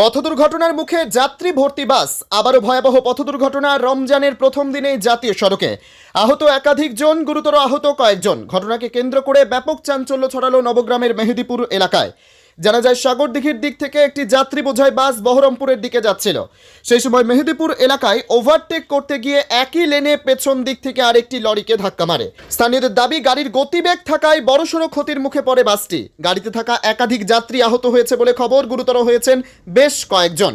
পথ দুর্ঘটনার মুখে যাত্রী ভর্তি বাস, আবারও ভয়াবহ পথ দুর্ঘটনা রমজানের প্রথম দিনেই জাতীয় সড়কে। আহত একাধিক জন, গুরুতর আহত কয়েকজন। ঘটনাকে কেন্দ্র করে ব্যাপক চাঞ্চল্য ছড়ালো নবগ্রামের মেহেদিপুর এলাকায়। জানা যায় সাগরদিঘির দিক থেকে একটি যাত্রী বোঝাই বাস বহরমপুরের দিকে যাচ্ছিল। সেই সময় মেহেদিপুর এলাকায় ওভারটেক করতে গিয়ে একই লেনে পেছন দিক থেকে আরেকটি লরিকে ধাক্কা মারে। স্থানীয়দের দাবি, গাড়ির গতিবেগ থাকায় বড়সড় ক্ষতির মুখে পড়ে বাসটি। গাড়িতে থাকা একাধিক যাত্রী আহত হয়েছে বলে খবর, গুরুতর হয়েছেন বেশ কয়েকজন।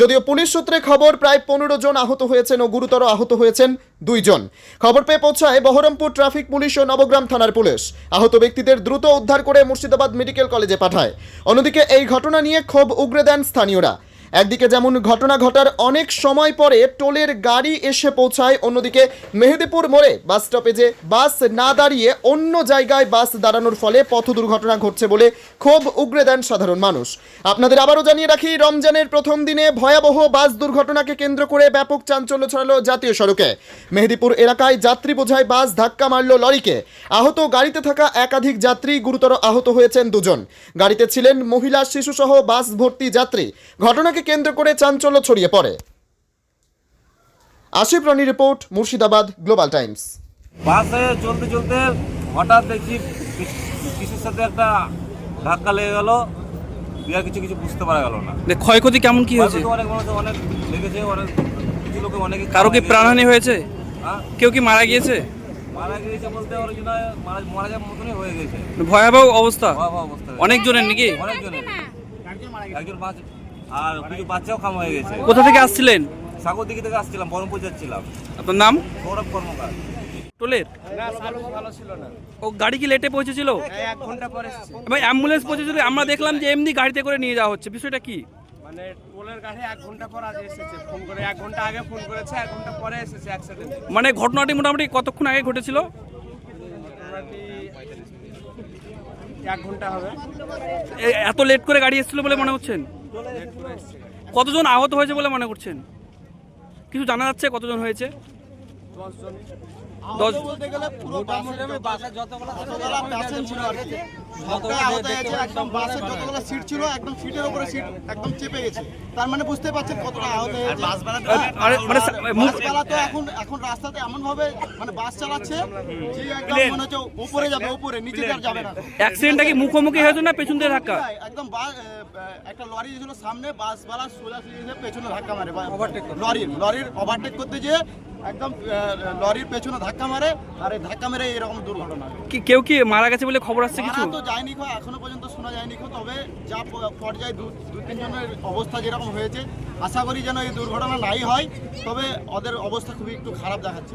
যদিও পুলিশ সূত্রে খবর, প্রায় পনেরো জন আহত হয়েছেন ও গুরুতর আহত হয়েছেন দুইজন। খবর পেয়ে পৌঁছায় বহরমপুর ট্রাফিক পুলিশ ও নবগ্রাম থানার পুলিশ। আহত ব্যক্তিদের দ্রুত উদ্ধার করে মুর্শিদাবাদ মেডিকেল কলেজে পাঠায়। অন্যদিকে এই ঘটনা নিয়ে ক্ষোভ উগরে দেন স্থানীয়রা। একদিকে যেমন ঘটনা ঘটার অনেক সময় পরে টোলের গাড়ি এসে পৌঁছায়, অন্যদিকে মেহেদিপুর মোড়ে বাস স্টপেজে বাস না দাঁড়িয়ে অন্য জায়গায় বাস দাঁড়ানোর ফলে পথ দুর্ঘটনা ঘটছে বলে ক্ষোভ উগরে দেন সাধারণ মানুষ। আপনাদের আবারও জানিয়ে রাখি, রমজানের প্রথম দিনে ভয়াবহ বাস দুর্ঘটনাকে কেন্দ্র করে ব্যাপক চাঞ্চল্য ছড়ালো জাতীয় সড়কে। মেহেদিপুর এলাকায় যাত্রী বোঝায় বাস ধাক্কা মারল লরিকে। আহত গাড়িতে থাকা একাধিক যাত্রী গুরুতর আহত হয়েছেন দুজন। গাড়িতে ছিলেন মহিলা, শিশুসহ বাস ভর্তি যাত্রী। ঘটনাকে কেন্দ্র করে চাঞ্চল্য ছড়িয়ে পড়ে। Ashif Roni report Murshidabad global times. বাসে চলতে চলতে হঠাৎ দেখছি কি- কিসের সাথে একটা ধাক্কা লেগে গেল আর কিছু কিছু বুঝতে পারা গেল না। দেখ, ক্ষয়ক্ষতি কেমন কি হয়েছে? অনেক মানুষ অনেক লেগেছে অনেক কিছু লোকে অনেক কারও কি প্রাণহানি হয়েছে? হ্যাঁ? কেউ কি মারা গিয়েছে? মারা গিয়েছে বলতে অরিজিনাল মারা মারা যাওয়ার মতনই হয়ে গেছে। ভয়াবহ অবস্থা। ভয়াবহ অবস্থা। অনেকজনের নাকি? অনেকজনের। একজন বাচ্চা আর কিছু বাচ্চাও খাম হয়ে গেছে। কোথা থেকে আসছিলেন? সাগর দিকে থেকে আসছিলাম বহরমপুর যাচ্ছিলাম। আপনার নাম? সৌরভ কর্মকার। টোলের? ও গাড়ি কি লেটে পৌঁছেছিল? এক ঘণ্টা পরে অ্যাম্বুলেন্স পৌঁছেছিল আমরা দেখলাম যে এমনি গাড়িতে করে নিয়ে যাওয়া হচ্ছে। বিষয়টা কি? মানে টোলের গাড়ি এক ঘণ্টা পর আগে এসেছে। ফোন করে এক ঘণ্টা আগে ফোন করেছে এক ঘণ্টা পরে এসেছে অ্যাক্সিডেন্ট মানে ঘটনাটি মোটামুটি কতক্ষণ আগে ঘটেছিল? এক ঘণ্টা হবে। এ- এত লেট করে গাড়ি এসেছিল বলে মনে এসেছে কতজন আহত হয়েছে বলে মনে করছেন? কিছু জানা যাচ্ছে কতজন হয়েছে? দশজন। দশ বলতে গেলে পুরো বাসের যতগুলো ছিল আর কি সবটাই আহত হয়েছে। একদম বাসের যতগুলো সিট ছিল একদম সিটের উপরে সিট একদম চেপে গেছে। তার মানে বুঝতে পারছেন কতটা আহত হয়েছে। আরে মানে সা- মুখ বাসবালা তো এখন এখন রাস্তাতে এমন ভাবে মানে বাস চালাচ্ছে যে একদম মনে হচ্ছে উপরে যাবে উপরে নিচে আর যাবে না। অ্যাক্সিডেন্টটা কি মুখোমুখি হয়েছে না পেছন দিয়ে ধাক্কা একদম একটা লরি ছিল সামনে বাসবালা সোজা সোজা পেছনে ধাক্কা মারে। ওভারটেক লরির লরির ওভারটেক করতে যেয়ে একদম লরির পেছনে ধাক্কা মারে আর এই ধাক্কা মেরে এরকম দুর্ঘটনা কি কেউ কি মারা গেছে বলে খবর আসছে কিছু? তো যায়নি খো এখনও পর্যন্ত শোনা যায়নি খো তবে যা পর্যায়ে দু দু তিনজনের অবস্থা যেরকম হয়েছে আশা করি যেন এই দুর্ঘটনা নাই হয় তবে ওদের অবস্থা খুবই একটু খারাপ দেখাচ্ছে।